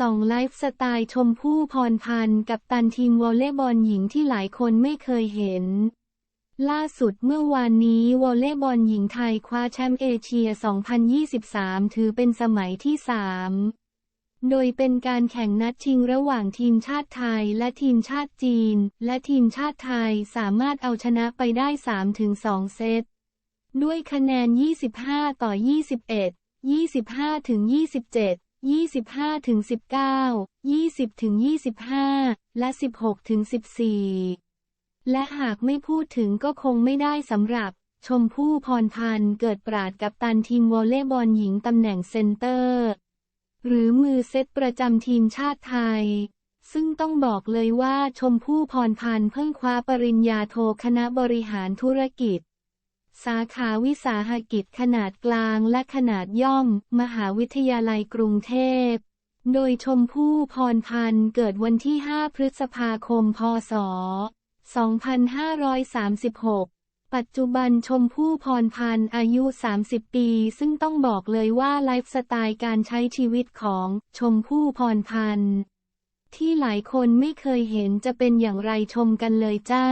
สองไลฟ์สไตล์ชมพู่พรพันธ์กับตันทีมวอลเลย์บอลหญิงที่หลายคนไม่เคยเห็น ล่าสุดเมื่อวานนี้วอลเลย์บอลหญิงไทยคว้าแชมป์เอเชีย 2023 ถือเป็นสมัยที่ 3 โดยเป็นการแข่งนัดชิงระหว่างทีมชาติไทยและทีมชาติจีน และทีมชาติไทยสามารถเอาชนะไปได้ 3-2 เซต ด้วยคะแนน 25 ต่อ 21 25 ถึง 27 25ถึง19 20ถึง25 และ 16ถึง14 และหากไม่พูดถึงก็คงไม่ได้สำหรับ ชมพู่พรพันธ์เกิดปราดกับตันทีมวอลเลย์บอลหญิงตำแหน่งเซนเตอร์ หรือมือเซตประจำทีมชาติไทย ซึ่งต้องบอกเลยว่าชมพู่พรพันธ์เพิ่งคว้าปริญญาโทคณะบริหารธุรกิจ สาขาวิสาหกิจขนาดกลางและขนาดย่อม มหาวิทยาลัยกรุงเทพ โดยชมพู่พรพันธ์เกิดวันที่ 5 พฤษภาคม พศ 2536 ปัจจุบันชมพู่พรพันธ์อายุ 30 ปี ซึ่งต้องบอกเลยว่าไลฟ์สไตล์การใช้ชีวิตของชมพู่พรพันธ์ที่หลายคนไม่เคยเห็นจะเป็นอย่างไรชมกันเลยจ้า